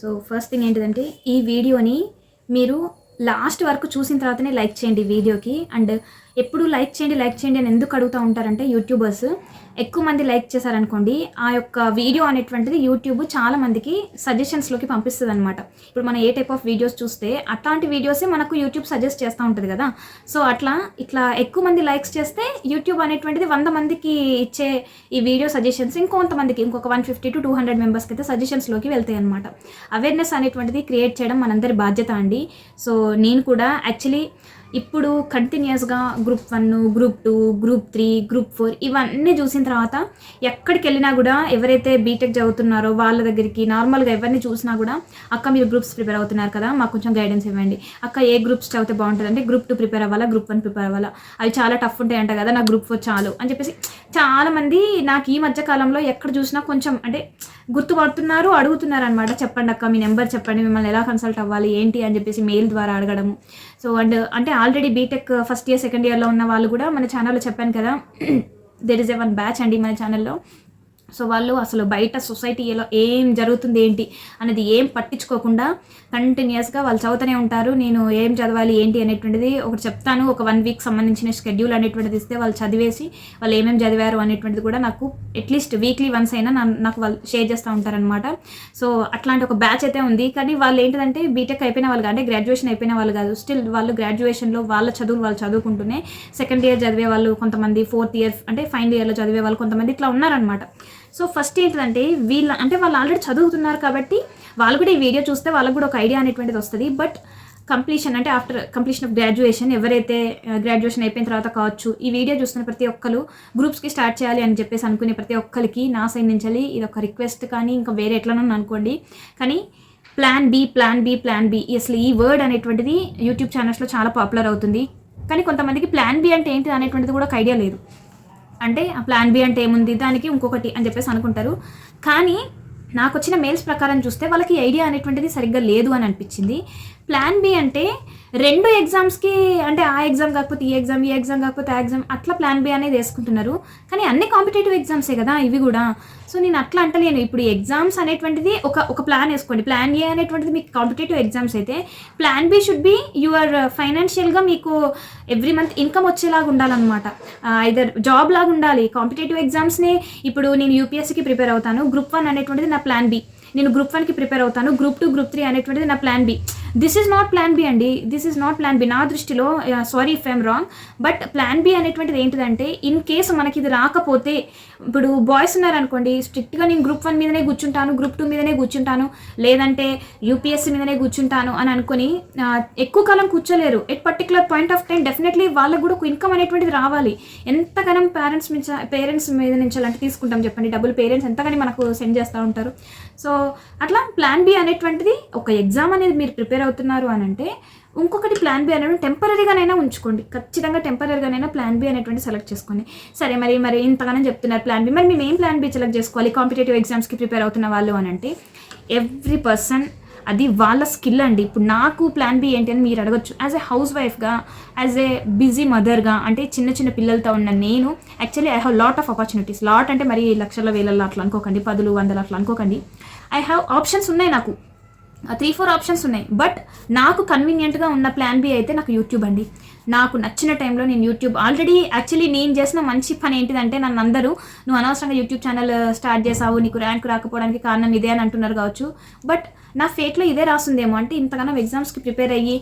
So first thing ఏంటిదంటే ఈ వీడియోని మీరు లాస్ట్ వరకు చూసిన తర్వాతనే లైక్ చేయండి వీడియోకి. అండ్ ఎప్పుడు లైక్ చేయండి లైక్ చేయండి అని ఎందుకు అడుగుతూ ఉంటారంటే యూట్యూబర్స్. ఎక్కువ మంది లైక్ చేశారనుకోండి ఆ యొక్క వీడియో అనేటువంటిది యూట్యూబ్ చాలా మందికి సజెషన్స్లోకి పంపిస్తుంది అనమాట ఇప్పుడు మనం ఏ టైప్ ఆఫ్ వీడియోస్ చూస్తే అట్లాంటి వీడియోసే మనకు యూట్యూబ్ సజెస్ట్ చేస్తూ ఉంటుంది కదా. సో అట్లా ఇట్లా ఎక్కువ మంది లైక్స్ చేస్తే యూట్యూబ్ అనేటువంటిది వంద మందికి ఇచ్చే ఈ వీడియో సజెషన్స్ ఇంకొంతమందికి ఇంకొక one fifty to two hundred మెంబర్స్కి అయితే సజెషన్స్లోకి వెళ్తాయి అనమాట అవేర్నెస్ అనేటువంటిది క్రియేట్ చేయడం మనందరి బాధ్యత అండి. సో నేను కూడా యాక్చువల్లీ ఇప్పుడు కంటిన్యూస్గా group one group two group three group four ఇవన్నీ చూసిన తర్వాత ఎక్కడికి వెళ్ళినా కూడా ఎవరైతే బీటెక్ చదువుతున్నారో వాళ్ళ దగ్గరికి నార్మల్గా ఎవరిని చూసినా కూడా అక్క మీరు గ్రూప్స్ ప్రిపేర్ అవుతున్నారు కదా మాకు కొంచెం గైడెన్స్ ఇవ్వండి. అక్క ఏ గ్రూప్స్ చదివితే బాగుంటుంది అంటే గ్రూప్ టూ ప్రిపేర్ అవ్వాలా గ్రూప్ వన్ ప్రిపేర్ అవ్వాలా? అవి చాలా టఫ్ ఉంటాయి అంట కదా నా గ్రూప్ ఫోర్ చాలు. అని చెప్పేసి చాలామంది నాకు ఈ మధ్య కాలంలో ఎక్కడ చూసినా కొంచెం అంటే గుర్తుపడుతున్నారు అడుగుతున్నారు అనమాట చెప్పండి అక్క మీ నెంబర్ చెప్పండి మిమ్మల్ని ఎలా కన్సల్ట్ అవ్వాలి ఏంటి అని చెప్పేసి మెయిల్ ద్వారా అడగడము. సో అండ్ అంటే already BTech first year second ఇయర్లో ఉన్న వాళ్ళు కూడా మన ఛానల్లో చెప్పాను కదా there is a one batch అండి మన ఛానల్లో. సో వాళ్ళు అసలు బయట సొసైటీలో ఏం జరుగుతుంది ఏంటి అనేది ఏం పట్టించుకోకుండా కంటిన్యూస్గా వాళ్ళు చదువుతూనే ఉంటారు. నేను ఏం చదవాలి ఏంటి అనేటువంటిది ఒకటి చెప్తాను. ఒక వన్ వీక్ సంబంధించిన షెడ్యూల్ అనేటువంటిది ఇస్తే వాళ్ళు చదివేసి వాళ్ళు ఏమేమి చదివారు అనేటువంటిది కూడా నాకు అట్లీస్ట్ వీక్లీ వన్స్ అయినా నాకు వాళ్ళు షేర్ చేస్తూ ఉంటారనమాట సో అట్లాంటి ఒక బ్యాచ్ అయితే ఉంది. కానీ వాళ్ళు ఏంటిదంటే బీటెక్ అయిపోయిన వాళ్ళు కాదు, అంటే గ్రాడ్యుయేషన్ అయిపోయిన వాళ్ళు కాదు. స్టిల్ వాళ్ళు గ్రాడ్యుయేషన్లో వాళ్ళ చదువులు వాళ్ళు చదువుకుంటూనే సెకండ్ ఇయర్ చదివే వాళ్ళు కొంతమంది ఫోర్త్ ఇయర్ అంటే ఫైనల్ ఇయర్లో చదివే వాళ్ళు కొంతమంది ఇట్లా ఉన్నారనమాట సో ఫస్ట్ ఏంటంటే వీళ్ళ అంటే వాళ్ళు ఆల్రెడీ చదువుతున్నారు కాబట్టి వాళ్ళు కూడా ఈ వీడియో చూస్తే వాళ్ళకు కూడా ఒక ఐడియా అనేటువంటిది వస్తుంది. బట్ కంప్లీషన్ అంటే ఆఫ్టర్ కంప్లీషన్ ఆఫ్ గ్రాడ్యుయేషన్ ఎవరైతే uh, గ్రాడ్యుయేషన్ అయిపోయిన తర్వాత కావచ్చు ఈ వీడియో చూస్తున్న ప్రతి ఒక్కరు గ్రూప్స్కి స్టార్ట్ చేయాలి అని చెప్పేసి అనుకునే ప్రతి ఒక్కరికి నా సైడ్ నుంచి ఇది ఒక రిక్వెస్ట్ కానీ ఇంకా వేరే ఎట్లనో అనుకోండి. కానీ plan B plan B plan B అసలు ఈ వర్డ్ అనేటువంటిది యూట్యూబ్ ఛానల్స్లో చాలా పాపులర్ అవుతుంది. కానీ కొంతమందికి ప్లాన్ బి అంటే ఏంటి అనేటువంటిది కూడా ఒక ఐడియా లేదు. అంటే ఆ ప్లాన్ బి అంటే ఏముంది? దానికి ఇంకొకటి అని చెప్పేసి అనుకుంటారు. కానీ నాకు వచ్చిన మెయిల్స్ ప్రకారం చూస్తే వాళ్ళకి ఐడియా అనేటువంటిది సరిగ్గా లేదు అని అనిపించింది. ప్లాన్ బి అంటే రెండు ఎగ్జామ్స్కి అంటే ఆ ఎగ్జామ్ కాకపోతే ఈ ఎగ్జామ్ ఈ ఎగ్జామ్ కాకపోతే ఆ ఎగ్జామ్ అట్లా ప్లాన్ బి అనేది వేసుకుంటున్నారు. కానీ అన్ని కాంపిటేటివ్ ఎగ్జామ్సే కదా ఇవి కూడా. సో నేను అట్లా అంటలేను. ఇప్పుడు ఎగ్జామ్స్ అనేటువంటిది ఒక ఒక ప్లాన్ వేసుకోండి. ప్లాన్ ఏ అనేటువంటిది మీకు కాంపిటేటివ్ ఎగ్జామ్స్ అయితే plan B should be your ఫైనాన్షియల్గా మీకు ఎవ్రీ మంత్ ఇన్కమ్ వచ్చేలాగా ఉండాలన్నమాట. ఐదర్ జాబ్ లాగా ఉండాలి. కాంపిటేటివ్ ఎగ్జామ్స్ని ఇప్పుడు నేను యూపీఎస్సీకి ప్రిపేర్ అవుతాను. గ్రూప్ వన్ అనేటువంటిది నా ప్లాన్ బి. నేను గ్రూప్ వన్కి ప్రిపేర్ అవుతాను. గ్రూప్ టూ గ్రూప్ త్రీ అనేటువంటిది నా plan B. This is not plan B అండి. This is not plan B నా దృష్టిలో sorry if I'm wrong but plan B అనేటువంటిది ఏంటిదంటే ఇన్ కేసు మనకి ఇది రాకపోతే ఇప్పుడు బాయ్స్ ఉన్నారనుకోండి స్ట్రిక్ట్గా నేను గ్రూప్ వన్ మీదనే కూర్చుంటాను గ్రూప్ టూ మీదనే కూర్చుంటాను లేదంటే యూపీఎస్సీ మీదనే కూర్చుంటాను అని అనుకుని ఎక్కువ కాలం కూర్చోలేరు. At particular point of time definitely వాళ్ళకు కూడా ఒక ఇన్కమ్ అనేటువంటిది రావాలి. ఎంతగానం పేరెంట్స్ మీద పేరెంట్స్ మీద నుంచి అలాంటి తీసుకుంటాం చెప్పండి. డబ్బులు పేరెంట్స్ ఎంతగాని మనకు సెండ్ చేస్తూ ఉంటారు. సో అట్లా ప్లాన్ బి అనేటువంటిది ఒక ఎగ్జామ్ అనేది మీరు ప్రిపేర్ అవుతున్నారు అని అంటే ఇంకొకటి ప్లాన్ బి అనేది టెంపరీగానైనా ఉంచుకోండి. ఖచ్చితంగా టెంపరీగానైనా ప్లాన్ బి అనేటువంటి సెలెక్ట్ చేసుకోండి. సరే మరి మరి ఇంతగానే చెప్తున్నారు ప్లాన్ బి మరి మేము ఏం ప్లాన్ బి సెలెక్ట్ చేసుకోవాలి కాంపిటేటివ్ ఎగ్జామ్స్కి ప్రిపేర్ అవుతున్న వాళ్ళు అని అంటే ఎవ్రీ పర్సన్ అది వాళ్ళ స్కిల్ అండి. ఇప్పుడు నాకు ప్లాన్ బి ఏంటి అని మీరు అడగచ్చు. యాజ్ ఏ హౌస్ వైఫ్గా యాజ్ ఏ బిజీ మదర్గా అంటే చిన్న చిన్న పిల్లలతో ఉన్న నేను actually I have lot of opportunities lot అంటే మరి లక్షల వేలల్లో అట్లా అనుకోకండి. పదులు వందలు అట్లా అనుకోకండి. ఐ హ్యావ్ ఆప్షన్స్ ఉన్నాయి నాకు. త్రీ ఫోర్ ఆప్షన్స్ ఉన్నాయి. బట్ నాకు కన్వీనియంట్గా ఉన్న ప్లాన్ బి అయితే నాకు యూట్యూబ్ అండి. నాకు నచ్చిన టైంలో నేను యూట్యూబ్ ఆల్రెడీ యాక్చువల్లీ నేను చేసిన మంచి పని ఏంటిదంటే నన్ను అందరూ నువ్వు అనవసరంగా యూట్యూబ్ ఛానల్ స్టార్ట్ చేసావు నీకు ర్యాంక్ రాకపోవడానికి కారణం ఇదే అని అంటున్నారు కావచ్చు. బట్ నా ఫేట్లో ఇదే రాసిందేమో. అంటే ఇంతగానో ఎగ్జామ్స్కి ప్రిపేర్ అయ్యి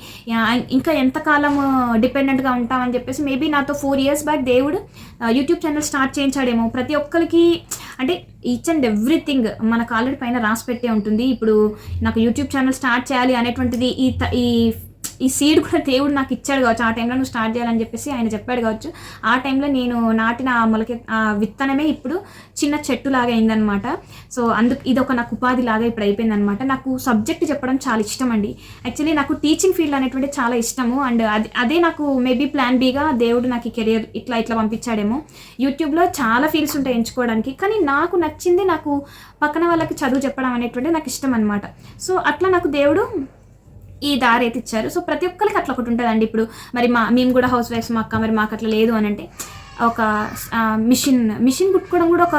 ఇంకా ఎంతకాలం డిపెండెంట్గా ఉంటామని చెప్పేసి మేబీ నాతో ఫోర్ ఇయర్స్ బ్యాక్ దేవుడు యూట్యూబ్ ఛానల్ స్టార్ట్ చేయించాడేమో. ప్రతి ఒక్కరికి అంటే ఈచ్ అండ్ ఎవ్రీథింగ్ మనకు ఆల్రెడీ పైన రాసి పెట్టే ఉంటుంది. ఇప్పుడు నాకు యూట్యూబ్ ఛానల్ స్టార్ట్ చేయాలి అనేటువంటిది ఈ ఈ ఈ సీడ్ కూడా దేవుడు నాకు ఇచ్చాడు కావచ్చు. ఆ టైంలో నువ్వు స్టార్ట్ చేయాలని చెప్పేసి ఆయన చెప్పాడు కావచ్చు. ఆ టైంలో నేను నాటిన ఆ మొలక ఆ విత్తనమే ఇప్పుడు చిన్న చెట్టు లాగా అయిందనమాట సో అందుకు ఇది ఒక నాకు ఉపాధి లాగా ఇప్పుడు అయిపోయిందనమాట నాకు సబ్జెక్ట్ చెప్పడం చాలా ఇష్టం అండి. యాక్చువల్లీ నాకు టీచింగ్ ఫీల్డ్ అనేటువంటి చాలా ఇష్టము. అండ్ అది అదే నాకు మేబీ ప్లాన్ బీగా దేవుడు నాకు ఈ కెరియర్ ఇట్లా ఇట్లా పంపించాడేమో. యూట్యూబ్లో చాలా ఫీల్డ్స్ ఉంటాయి ఎంచుకోవడానికి. కానీ నాకు నచ్చింది నాకు పక్కన వాళ్ళకి చదువు చెప్పడం అనేటువంటి నాకు ఇష్టం అనమాట సో అట్లా నాకు దేవుడు ఈ దారి అయితే ఇచ్చారు. సో ప్రతి ఒక్కరికి అట్లా ఒకటి ఉంటుందండి. ఇప్పుడు మరి మా మేము కూడా హౌస్ వైఫ్స్ మా అక్క మరి మాకు అట్లా లేదు అని అంటే ఒక మిషన్ మిషన్ కుట్టుకోవడం కూడా ఒక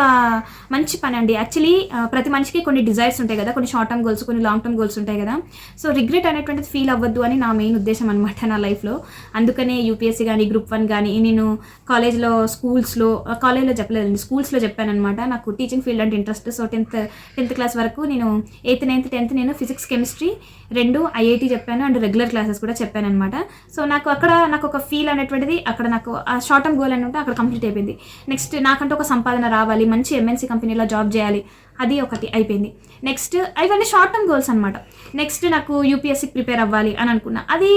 మంచి పని అండి యాక్చువల్లీ ప్రతి మనిషికి కొన్ని డిజైర్స్ ఉంటాయి కదా. కొన్ని షార్ట్ టర్మ్ గోల్స్ కొన్ని లాంగ్ టర్మ్ గోల్స్ ఉంటాయి కదా. సో రిగ్రెట్ అనేటువంటిది ఫీల్ అవ్వద్దు అని నా మెయిన్ ఉద్దేశం అనమాట నా లైఫ్లో అందుకనే యూపీఎస్సీ కానీ గ్రూప్ వన్ కానీ నేను కాలేజ్లో స్కూల్స్లో కాలేజ్లో చెప్పలేదండి. స్కూల్స్లో చెప్పానమాట నాకు టీచింగ్ ఫీల్డ్ అంటే interest so tenth tenth class వరకు నేను ఎయిత్ నైన్త్ టెన్త్ నేను ఫిజిక్స్ కెమిస్ట్రీ రెండు ఐఐటి చెప్పాను అండ్ రెగ్యులర్ క్లాసెస్ కూడా చెప్పాను అనమాట సో నాకు అక్కడ నాకు ఒక ఫీల్ అనేటువంటిది అక్కడ నాకు ఆ షార్ట్ టర్మ్ గోల్ అని ఉంటే అక్కడ కంప్లీట్ అయిపోయింది. నెక్స్ట్ నాకంటే ఒక సంపాదన రావాలి మంచి ఎంఎన్సీ కంపెనీలో జాబ్ చేయాలి అది ఒకటి అయిపోయింది. నెక్స్ట్ ఇవన్నీ షార్ట్ టర్మ్ గోల్స్ అనమాట నెక్స్ట్ నాకు యూపీఎస్సీకి ప్రిపేర్ అవ్వాలి అని అనుకున్నా. అది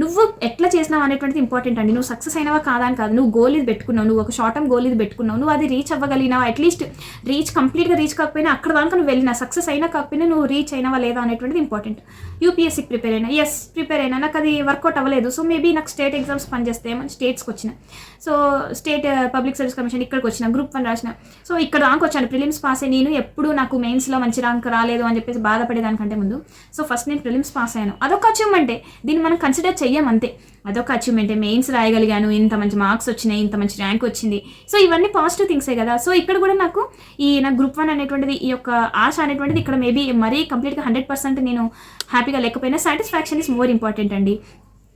నువ్వు ఎట్లా చేసినావు అనేటువంటిది ఇంపార్టెంట్ అండి. నువ్వు సక్సెస్ అయినవా కాదా అని కాదు. నువ్వు గోల్ ఇది పెట్టుకున్నావు. నువ్వు ఒక షార్ట్ టర్మ్ గోల్ ఇది పెట్టుకున్నావు. నువ్వు అది రీచ్ అవ్వగలిగినావా? అట్లీస్ట్ రీచ్ కంప్లీట్గా రీచ్ కాకపోయినా అక్కడ దాకా నువ్వు వెళ్ళినా. సక్సెస్ అయినా కాకపోయినా నువ్వు రీచ్ అయినావా లేదా అనేటువంటిది ఇంపార్టెంట్ యూపీఎస్సీకి ప్రిపేర్ అయినా. ఎస్ ప్రిపేర్ అయినా. నాకు అది వర్కౌట్ అవ్వలేదు. సో మేబీ నాకు స్టేట్ ఎగ్జామ్స్ పనిచేస్తే మన స్టేట్స్కి వచ్చిన. So state public service commission ఇక్కడికి వచ్చిన. గ్రూప్ వన్ రాసిన. సో ఇక్కడ దాకా వచ్చాను. ప్రిలిమ్స్ పాస్ అయ్యి నేను ఎప్పుడు నాకు మెయిన్స్లో మంచి ర్యాంక్ రాలేదు అని చెప్పేసి బాధపడేదానికంటే ముందు. సో ఫస్ట్ నేను ప్రిలిమ్స్ పాస్ అయ్యాను. అదొక అచీవ్మెంటే దీన్ని మనం కన్సిడర్ చెయ్యం అంతే. అదొక అచీవ్మెంటే మెయిన్స్ రాయగలిగాను. ఇంత మంచి మార్క్స్ వచ్చినాయి ఇంత మంచి ర్యాంక్ వచ్చింది. సో ఇవన్నీ పాజిటివ్ థింగ్సే కదా. సో ఇక్కడ కూడా నాకు ఈ నా గ్రూప్ వన్ అనేటువంటిది ఈ యొక్క ఆశ అనేటువంటిది ఇక్కడ మేబీ మరీ కంప్లీట్గా హండ్రెడ్ పర్సెంట్ నేను హ్యాపీగా లేకపోయినా సాటిస్ఫాక్షన్ ఇస్ మోర్ ఇంపార్టెంట్ అండి.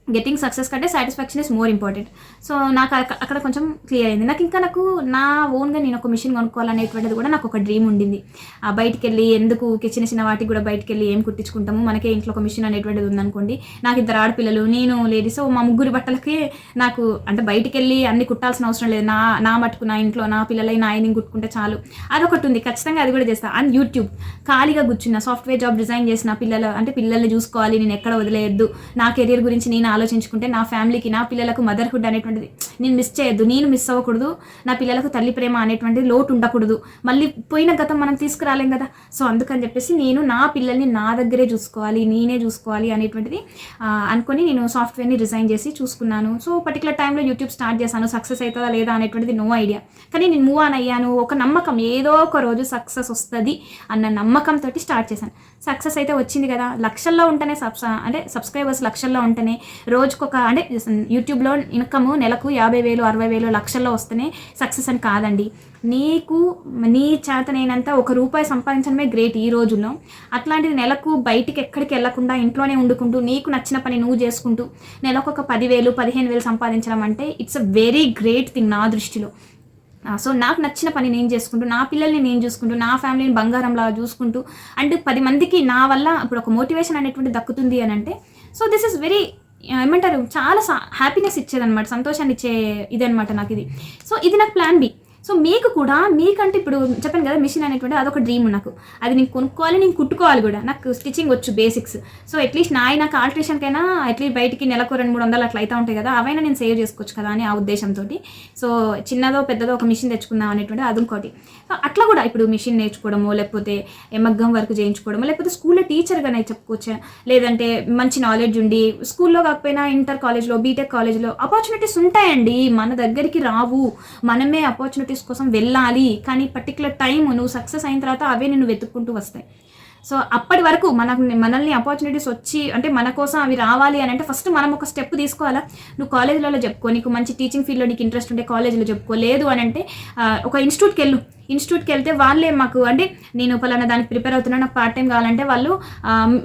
గెటింగ్ సక్సెస్ కంటే satisfaction is more important so నాకు అక్కడ కొంచెం క్లియర్ అయింది. నాకు ఇంకా నాకు నా ఓన్గా నేను ఒక మిషన్ కొనుక్కోవాలనేటువంటిది కూడా నాకు ఒక డ్రీమ్ ఉండింది. ఆ బయటికి వెళ్ళి ఎందుకు చిన్న చిన్న వాటికి కూడా బయటికి వెళ్ళి ఏం కుట్టించుకుంటాము? మనకే ఇంట్లో ఒక మిషన్ అనేటువంటిది ఉందనుకోండి. నాకు ఇద్దరు ఆడపిల్లలు నేను లేడీస్ మా ముగ్గురు బట్టలకి నాకు అంటే బయటికి వెళ్ళి అన్ని కుట్టాల్సిన అవసరం లేదు. నా నా మట్టుకు నా ఇంట్లో నా పిల్లలై నా ఆయన కుట్టుకుంటే చాలు. అదొకటి ఉంది. ఖచ్చితంగా అది కూడా చేస్తాను అండ్ యూట్యూబ్ ఖాళీగా కూర్చున్న సాఫ్ట్వేర్ జాబ్ డిజైన్ చేసిన పిల్లలు అంటే పిల్లల్ని చూసుకోవాలి నేను ఎక్కడ వదిలేయద్దు. నా కెరీర్ గురించి నేను ఆలోచించుకుంటే నా ఫ్యామిలీకి నా పిల్లలకు మదర్హుడ్ అనేటువంటిది నేను మిస్ చేయొద్దు నేను మిస్ అవ్వకూడదు నా పిల్లలకు తల్లి ప్రేమ అనేటువంటిది లోటు ఉండకూడదు. మళ్ళీ పోయిన గతం మనం తీసుకురాలేం కదా. సో అందుకని చెప్పేసి నేను నా పిల్లల్ని నా దగ్గరే చూసుకోవాలి నేనే చూసుకోవాలి అనేటువంటిది అనుకొని నేను సాఫ్ట్వేర్ని రిజైన్ చేసి చూసుకున్నాను. సో పర్టికులర్ టైంలో యూట్యూబ్ స్టార్ట్ చేశాను. సక్సెస్ అవుతుందా లేదా అనేటువంటిది నో ఐడియా కానీ నేను మూవ్ ఆన్ అయ్యాను. ఒక నమ్మకం ఏదో ఒక రోజు సక్సెస్ వస్తుంది అన్న నమ్మకంతో స్టార్ట్ చేశాను. సక్సెస్ అయితే వచ్చింది కదా. లక్షల్లో ఉంటేనే సబ్స్ అంటే సబ్స్క్రైబర్స్ లక్షల్లో ఉంటేనే రోజుకొక అంటే యూట్యూబ్లో ఇన్కమ్ నెలకు యాభై వేలు అరవై వేలు లక్షల్లో వస్తేనే సక్సెస్ అని కాదండి. నీకు నీ చేతనైనంత ఒక రూపాయి సంపాదించడమే గ్రేట్ ఈ రోజుల్లో. అట్లాంటిది నెలకు బయటికి ఎక్కడికి వెళ్ళకుండా ఇంట్లోనే వండుకుంటూ నీకు నచ్చిన పని నువ్వు చేసుకుంటూ నెలకు ఒక పదివేలు పదిహేను వేలు సంపాదించడం అంటే it's a very great thing నా దృష్టిలో. సో నాకు నచ్చిన పని నేను చేసుకుంటూ నా పిల్లల్ని నేను చూసుకుంటూ నా ఫ్యామిలీని బంగారంలా చూసుకుంటూ అండ్ పది మందికి నా వల్ల ఇప్పుడు ఒక మోటివేషన్ అనేటువంటి దక్కుతుంది అని అంటే సో దిస్ ఇస్ వెరీ ఏమంటారు చాలా హ్యాపీనెస్ ఇచ్చేదన్నమాట సంతోషాన్ని ఇచ్చే ఇదనమాట నాకు ఇది. సో ఇది నాకు ప్లాన్ బి సో మీకు కూడా మీకంటే ఇప్పుడు చెప్పాను కదా మిషన్ అనేటువంటి అదొక డ్రీమ్ నాకు. అది నేను కొనుక్కోవాలి నేను కుట్టుకోవాలి కూడా. నాకు స్టిచ్చింగ్ వచ్చు బేసిక్స్ సో అట్లీస్ట్ నా నాకు ఆల్ట్రేషన్కైనా అట్లీస్ట్ బయటికి నెలకు రెండు మూడు వందలు అట్లా అయితే ఉంటాయి కదా అవైనా నేను సేవ్ చేసుకోవచ్చు కదా అని ఆ ఉద్దేశంతో సో చిన్నదో పెద్దదో ఒక మిషన్ తెచ్చుకుందాం అనేటువంటి అది ఇంకోటి. సో అట్లా కూడా ఇప్పుడు మిషన్ నేర్చుకోవడము లేకపోతే మగ్గం వర్క్ చేయించుకోవడము లేకపోతే స్కూల్లో టీచర్గానే చెప్పుకోవచ్చు? లేదంటే మంచి నాలెడ్జ్ ఉండి స్కూల్లో కాకపోయినా ఇంటర్ కాలేజ్లో బీటెక్ కాలేజ్లో ఆపర్చునిటీస్ ఉంటాయండి. మన దగ్గరికి రావు. మనమే ఆపర్చునిటీస్ కోసం వెళ్ళాలి. కానీ పర్టికులర్ టైం నువ్వు సక్సెస్ అయిన తర్వాత అవే నిన్ను వెతుక్కుంటూ వస్తాయి. సో అప్పటి వరకు మనకు మనల్ని ఆపర్చునిటీస్ వచ్చి అంటే మన కోసం అవి రావాలి అని అంటే ఫస్ట్ మనం ఒక స్టెప్ తీసుకోవాలా? నువ్వు కాలేజీలలో చెప్పుకో నీకు మంచి టీచింగ్ ఫీల్డ్లో నీకు ఇంట్రెస్ట్ ఉంటే కాలేజీలో చెప్పుకో. లేదు అని అంటే ఒక ఇన్స్టిట్యూట్కి వెళ్ళు ఇన్స్టిట్యూట్కి వెళ్తే వాళ్ళే మాకు అంటే నేను పలానా దానికి ప్రిపేర్ అవుతున్నా నాకు పార్ట్ టైం కావాలంటే వాళ్ళు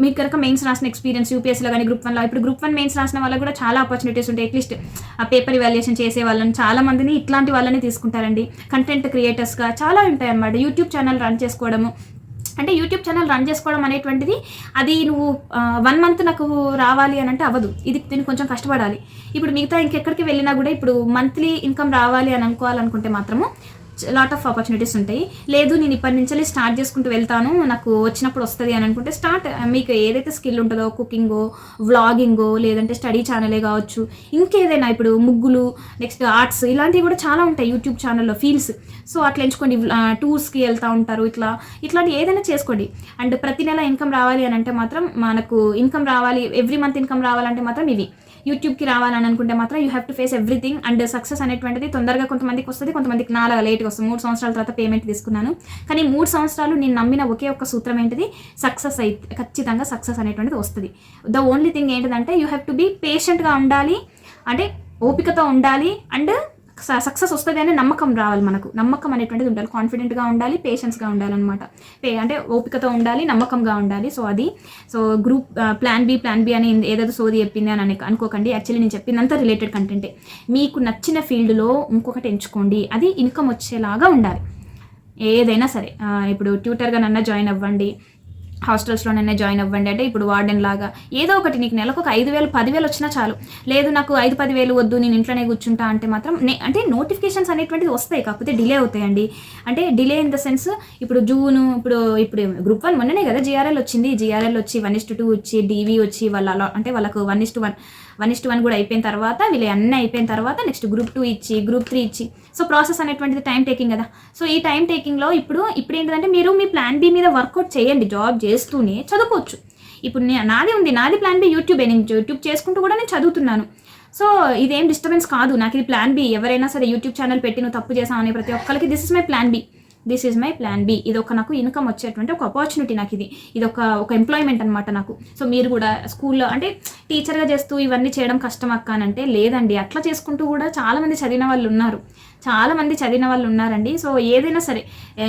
మీకు కనుక మెయిన్స్ రాసిన ఎక్స్పీరియన్స్ యూపీఎస్లో కానీ గ్రూప్ వన్లో ఇప్పుడు గ్రూప్ వన్ మెయిన్స్ రాసిన వాళ్ళకి కూడా చాలా ఆపర్చునిటీస్ ఉంటాయి. అట్లీస్ట్ ఆ పేపర్ ఇవాల్యుయేషన్ చేసే వాళ్ళని చాలా మందిని ఇట్లాంటి వాళ్ళని తీసుకుంటారండి. కంటెంట్ క్రియేటర్స్గా చాలా ఉంటాయి అన్నమాట యూట్యూబ్ ఛానల్ రన్ చేసుకోవడము అంటే యూట్యూబ్ ఛానల్ రన్ చేసుకోవడం అనేటువంటిది అది నువ్వు వన్ మంత్ నాకు రావాలి అని అంటే అవ్వదు. ఇది దీన్ని కొంచెం కష్టపడాలి. ఇప్పుడు మిగతా ఇంకెక్కడికి వెళ్ళినా కూడా ఇప్పుడు మంత్లీ ఇన్కమ్ రావాలి అని అనుకోవాలనుకుంటే మాత్రము లాట్ ఆఫ్ ఆపర్చునిటీస్ ఉంటాయి. లేదు నేను ఇప్పటి నుంచి స్టార్ట్ చేసుకుంటూ వెళ్తాను. నాకు వచ్చినప్పుడు వస్తుంది అని అనుకుంటే స్టార్ట్ మీకు ఏదైతే స్కిల్ ఉంటుందో కుకింగో వ్లాగింగో లేదంటే స్టడీ ఛానలే కావచ్చు ఇంకేదైనా ఇప్పుడు ముగ్గులు నెక్స్ట్ ఆర్ట్స్ ఇలాంటివి కూడా చాలా ఉంటాయి యూట్యూబ్ ఛానల్లో ఫీల్డ్స్ సో అట్లా ఎంచుకోండి టూర్స్కి వెళ్తూ ఉంటారు ఇట్లా ఇట్లాంటి ఏదైనా చేసుకోండి. అండ్ ప్రతి నెల ఇన్కమ్ రావాలి అని అంటే మాత్రం మనకు ఇన్కమ్ రావాలి ఎవ్రీ మంత్ ఇన్కమ్ రావాలంటే మాత్రం ఇవి. యూట్యూబ్కి రావాలని అనుకుంటే మాత్రం you have to face everything and success అనేటువంటిది తొందరగా కొంతమందికి వస్తుంది కొంతమందికి నాలుగు లేట్గా వస్తుంది. మూడు సంవత్సరాల తర్వాత పేమెంట్ తీసుకున్నాను. కానీ మూడు సంవత్సరాలు నేను నమ్మిన ఒకే ఒక్క సూత్రం ఏంటిది? సక్సెస్ అయితే ఖచ్చితంగా సక్సెస్ అనేటువంటిది వస్తుంది. ద ఓన్లీ థింగ్ ఏంటిదంటే యూ హ్యావ్ టు బీ పేషెంట్గా ఉండాలి అంటే ఓపికతో ఉండాలి అండ్ సక్సెస్ వస్తుంది అనే నమ్మకం రావాలి మనకు. నమ్మకం అనేటువంటిది ఉండాలి. కాన్ఫిడెంట్గా ఉండాలి పేషెన్స్గా ఉండాలన్నమాట. పే అంటే ఓపికతో ఉండాలి నమ్మకంగా ఉండాలి. సో అది. So group plan B plan B అని ఏదైతే సోది చెప్పింది అని అనుకోకండి. యాక్చువల్లీ నేను చెప్పిందంతా రిలేటెడ్ కంటెంటే మీకు నచ్చిన ఫీల్డ్లో ఇంకొకటి ఎంచుకోండి. అది ఇన్కమ్ వచ్చేలాగా ఉండాలి. ఏదైనా సరే. ఇప్పుడు ట్యూటర్గా నన్న జాయిన్ అవ్వండి. హాస్టల్స్లోనే జాయిన్ అవ్వండి అంటే ఇప్పుడు వార్డెన్ లాగా ఏదో ఒకటి నీకు నెలకు ఒక ఐదు వేలు పదివేలు వచ్చినా చాలు. లేదు నాకు ఐదు పదివేలు వద్దు నేను ఇంట్లోనే కూర్చుంటా అంటే మాత్రం నే అంటే నోటిఫికేషన్స్ అనేటువంటిది వస్తాయి కాకపోతే డిలే అవుతాయండి. అంటే డిలే ఇన్ ద సెన్స్ ఇప్పుడు జూన్ ఇప్పుడు ఇప్పుడు గ్రూప్ వన్ మొన్ననే కదా జిఆర్ఎల్ వచ్చింది. జిఆర్ఎల్ వచ్చి వన్ ఇస్ టూ వచ్చి డీవీ వచ్చి వాళ్ళ అలా- అంటే వాళ్ళకు one is one one is one కూడా అయిపోయిన తర్వాత వీళ్ళు అన్నీ అయిపోయిన తర్వాత నెక్స్ట్ గ్రూప్ టూ ఇచ్చి గ్రూప్ త్రీ ఇచ్చి. సో ప్రాసెస్ అనేటువంటిది టైం టేకింగ్ కదా. సో ఈ టైం టేకింగ్లో ఇప్పుడు ఇప్పుడు ఏంటంటే మీరు మీ ప్లాన్ బి మీద వర్కౌట్ చేయండి జాబ్ చేస్తూనే చదువుకోవచ్చు. ఇప్పుడు నే- నాది ఉంది నాది ప్లాన్ బి యూట్యూబ్. నేను యూట్యూబ్ చేసుకుంటూ కూడా నేను చదువుతున్నాను. సో ఇదేం డిస్టర్బెన్స్ కాదు. నాకు ఇది ప్లాన్ బి. ఎవరైనా సరే యూట్యూబ్ ఛానల్ పెట్టి నువ్వు తప్పు చేసావు అనే ప్రతి ఒక్కరికి this is my plan B. This is my plan B. ఇది ఒక నాకు ఇన్కమ్ వచ్చేటువంటి ఒక ఆపర్చునిటీ నాకు ఇది. ఇది ఒక ఒక ఎంప్లాయ్మెంట్ అనమాట నాకు. సో మీరు కూడా స్కూల్లో అంటే టీచర్గా చేస్తూ ఇవన్నీ చేయడం కష్టం అక్క అని అంటే లేదండి. అట్లా చేసుకుంటూ కూడా చాలామంది చదివిన వాళ్ళు ఉన్నారు. చాలా మంది చదివిన వాళ్ళు ఉన్నారండి. సో ఏదైనా సరే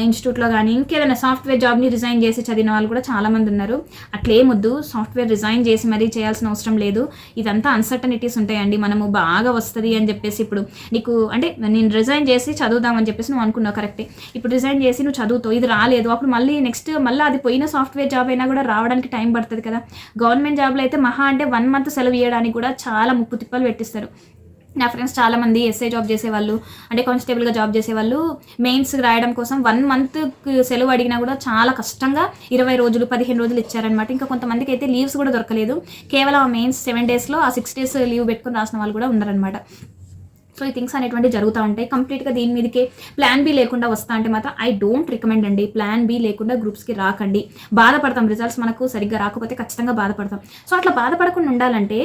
ఇన్స్టిట్యూట్లో కానీ ఇంకేదైనా సాఫ్ట్వేర్ జాబ్ని రిజైన్ చేసి చదివిన వాళ్ళు కూడా చాలామంది ఉన్నారు. అట్లేమొద్దు. సాఫ్ట్వేర్ రిజైన్ చేసి మరీ చేయాల్సిన అవసరం లేదు. ఇదంతా అన్సర్టనిటీస్ ఉంటాయండి. మనము బాగా వస్తుంది అని చెప్పేసి ఇప్పుడు నీకు అంటే నేను రిజైన్ చేసి చదువుదామని చెప్పేసి నువ్వు అనుకున్నావు కరెక్టే ఇప్పుడు రిజైన్ చేసి నువ్వు చదువుతావు ఇది రాలేదు. అప్పుడు మళ్ళీ నెక్స్ట్ మళ్ళీ అది పోయిన సాఫ్ట్వేర్ జాబ్ అయినా కూడా రావడానికి టైం పడుతుంది కదా. గవర్నమెంట్ జాబ్లో అయితే మహా అంటే వన్ మంత్ సెలవు ఇవ్వడానికి కూడా చాలా ముప్పు తిప్పలు పెట్టిస్తారు. నా ఫ్రెండ్స్ చాలా మంది ఎస్ఐ జాబ్ చేసేవాళ్ళు అంటే కానిస్టేబుల్గా జాబ్ చేసేవాళ్ళు మెయిన్స్ రాయడం కోసం వన్ మంత్ సెలవు అడిగినా కూడా చాలా కష్టంగా ఇరవై రోజులు పదిహేను రోజులు ఇచ్చారనమాట ఇంకా కొంతమందికి అయితే లీవ్స్ కూడా దొరకలేదు. కేవలం ఆ మెయిన్స్ సెవెన్ డేస్లో ఆ సిక్స్ డేస్ లీవ్ పెట్టుకుని రాసిన వాళ్ళు కూడా ఉన్నారనమాట సో ఈ థింగ్స్ అనేటువంటి జరుగుతూ ఉంటాయి. కంప్లీట్గా దీని మీదకే ప్లాన్ బి లేకుండా వస్తా అంటే మాత్రం ఐ డోంట్ రికమెండ్ అండి. ప్లాన్ బి లేకుండా గ్రూప్స్కి రాకండి. బాధపడతాం. రిజల్ట్స్ మనకు సరిగ్గా రాకపోతే ఖచ్చితంగా బాధపడతాం. సో అట్లా బాధపడకుండా ఉండాలంటే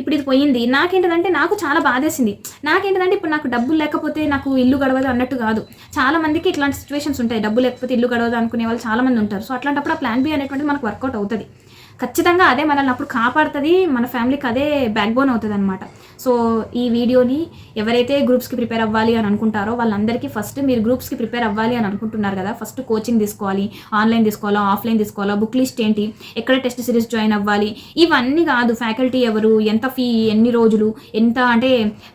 ఇప్పుడు ఇది పోయింది. నాకేంటిదంటే నాకు చాలా బాధేసింది. నాకేంటిదంటే ఇప్పుడు నాకు డబ్బులు లేకపోతే నాకు ఇల్లు గడవదు అన్నట్టు కాదు. చాలా మందికి ఇట్లాంటి సిచ్యువేషన్స్ ఉంటాయి. డబ్బు లేకపోతే ఇల్లు గడవదు అనుకునే వాళ్ళు చాలా మంది ఉంటారు. సో అట్లాంటప్పుడు ఆ ప్లాన్ బి అనేటువంటి మనకు వర్కౌట్ అవుతుంది. ఖచ్చితంగా అదే మనల్ని అప్పుడు కాపాడుతుంది. మన ఫ్యామిలీకి అదే బ్యాక్ బోన్ అవుతుంది అనమాట సో ఈ వీడియోని ఎవరైతే గ్రూప్స్కి ప్రిపేర్ అవ్వాలి అని అనుకుంటారో వాళ్ళందరికీ ఫస్ట్ మీరు గ్రూప్స్కి ప్రిపేర్ అవ్వాలి అని అనుకుంటున్నారు కదా ఫస్ట్ కోచింగ్ తీసుకోవాలి ఆన్లైన్ తీసుకోవాలా ఆఫ్లైన్ తీసుకోవాలా బుక్ లిస్ట్ ఏంటి ఎక్కడ టెస్ట్ సిరీస్ జాయిన్ అవ్వాలి ఇవన్నీ కాదు ఫ్యాకల్టీ ఎవరు ఎంత ఫీ ఎన్ని రోజులు ఎంత అంటే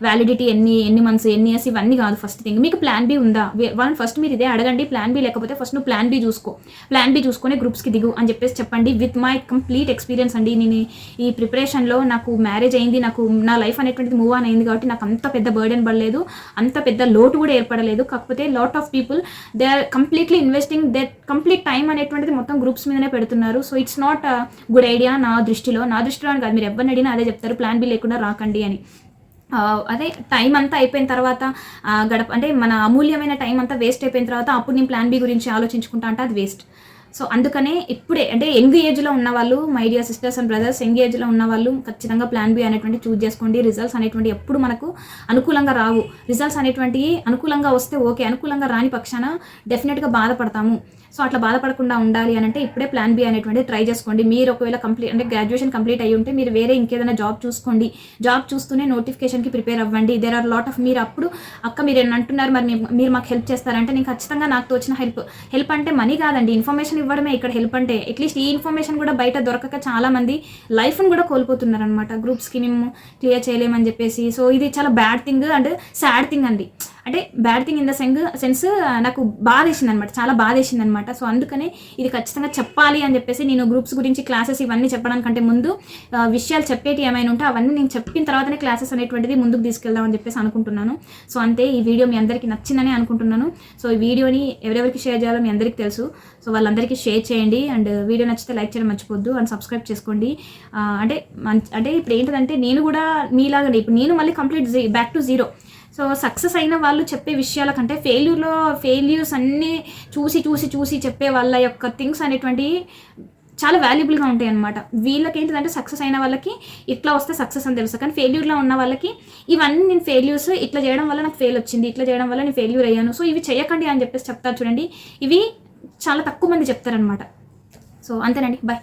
వ్యాలిడిటీ ఎన్ని ఎన్ని మంత్స్ ఎన్ని ఇయర్స్ ఇవన్నీ కాదు ఫస్ట్ థింగ్. మీకు ప్లాన్ బి ఉందా? వన్ వాళ్ళని ఫస్ట్ మీరు ఇదే అడగండి ప్లాన్ బి లేకపోతే ఫస్ట్ నువ్వు ప్లాన్ బి చూసుకో. ప్లాన్ బి చూసుకొని గ్రూప్స్కి దిగు అని చెప్పేసి చెప్పండి. విత్ మై కంప్లీట్ ఎక్స్పీరియన్స్ అండి నేను ఈ ప్రిపరేషన్లో నాకు మ్యారేజ్ అయింది నాకు నా లైఫ్ అనేది అనేటువంటిది మూవ్ ఆన్ అయింది కాబట్టి నాకు అంత పెద్ద బర్డెన్ పడలేదు అంత పెద్ద లోటు కూడా ఏర్పడలేదు. కాకపోతే lot of people they are completely investing they complete time అనేటువంటిది మొత్తం గ్రూప్స్ మీదనే పెడుతున్నారు. So it's not good idea నా దృష్టిలో. నా దృష్టిలో అని కాదు మీరు ఎవరిని అడిగినా అదే చెప్తారు ప్లాన్ బి లేకుండా రాకండి అని. అదే టైం అంతా అయిపోయిన తర్వాత గడప అంటే మన అమూల్యమైన టైం అంతా వేస్ట్ అయిపోయిన తర్వాత అప్పుడు నేను ప్లాన్ బి గురించి ఆలోచించుకుంటా అంటే అది వేస్ట్ సో అందుకనే ఇప్పుడే అంటే యంగ్ ఏజ్లో ఉన్న వాళ్ళు my dear sisters and brothers young ఏజ్లో ఉన్న వాళ్ళు ఖచ్చితంగా ప్లాన్ బి అనేటువంటి చూజ్ చేసుకోండి. రిజల్ట్స్ అనేటువంటి ఎప్పుడు మనకు అనుకూలంగా రావు. రిజల్ట్స్ అనేటువంటివి అనుకూలంగా వస్తే ఓకే అనుకూలంగా రాని పక్షాన డెఫినెట్గా బాధపడతాము. సో అట్లా బాధపడకుండా ఉండాలి అని అంటే ఇప్పుడే ప్లాన్ బి అనేటువంటి ట్రై చేసుకోండి. మీరు ఒకవేళ కంప్లీట్ అంటే గ్రాడ్యుయేషన్ కంప్లీట్ అయ్యి ఉంటే మీరు వేరే ఇంకేదైనా జాబ్ చూసుకోండి. జాబ్ చూస్తూనే నోటిఫికేషన్కి ప్రిపేర్ అవ్వండి. దేర్ ఆర్ లాట్ ఆఫ్ మీరు అప్పుడు అక్క మీరు అంటున్నారు మరి మీరు మాకు హెల్ప్ చేస్తారంటే నేను ఖచ్చితంగా నాకు తోచిన హెల్ప్ హెల్ప్ అంటే మనీ కాదండి. ఇన్ఫర్మేషన్ ఇవ్వడమే ఇక్కడ హెల్ప్ అంటే. అట్లీస్ట్ ఈ ఇన్ఫర్మేషన్ కూడా బయట దొరకక చాలా మంది లైఫ్ని కూడా కోల్పోతున్నారు అనమాట గ్రూప్స్కి మేము క్లియర్ చేయలేమని చెప్పేసి. సో ఇది చాలా bad thing and sad thing అండి. అంటే bad thing in the sense sense నాకు బాధ వేసింది అనమాట చాలా బాధ వేసింది అనమాట సో అందుకనే ఇది ఖచ్చితంగా చెప్పాలి అని చెప్పేసి నేను గ్రూప్స్ గురించి క్లాసెస్ ఇవన్నీ చెప్పడానికంటే ముందు విషయాలు చెప్పేటి ఏమైనా ఉంటే అవన్నీ నేను చెప్పిన తర్వాతనే క్లాసెస్ అనేటువంటిది ముందుకు తీసుకెళ్దామని చెప్పేసి అనుకుంటున్నాను. సో అంతే ఈ వీడియో మీ అందరికీ నచ్చిందని అనుకుంటున్నాను. సో ఈ వీడియోని ఎవరెవరికి షేర్ చేయాలో మీ అందరికీ తెలుసు. సో వాళ్ళందరికీ షేర్ చేయండి అండ్ వీడియో నచ్చితే లైక్ చేయడం మర్చిపోద్దు అండ్ సబ్స్క్రైబ్ చేసుకోండి. అంటే అంటే ఇప్పుడు ఏంటంటే నేను కూడా మీలాగానే ఇప్పుడు నేను మళ్ళీ complete back to zero so success అయిన వాళ్ళు చెప్పే విషయాల కంటే ఫెయిల్యూర్లో ఫెయిల్యూర్స్ అన్నీ చూసి చూసి చూసి చెప్పే వాళ్ళ యొక్క థింగ్స్ అనేటువంటి చాలా వాల్యుబుల్గా ఉంటాయి అనమాట వీళ్ళకి ఏంటిదంటే సక్సెస్ అయిన వాళ్ళకి ఇట్లా వస్తే సక్సెస్ అని తెలుసు. కానీ ఫెయిల్యూర్లో ఉన్న వాళ్ళకి ఇవన్నీ నేను ఫెయిల్యూర్స్ ఇట్లా చేయడం వల్ల నాకు ఫెయిల్ వచ్చింది ఇట్లా చేయడం వల్ల నేను ఫెయిల్యూర్ అయ్యాను. సో ఇవి చేయకండి అని చెప్పేసి చెప్తారు చూడండి. ఇవి చాలా తక్కువ మంది చెప్తారనమాట సో అంతేనండి. బాయ్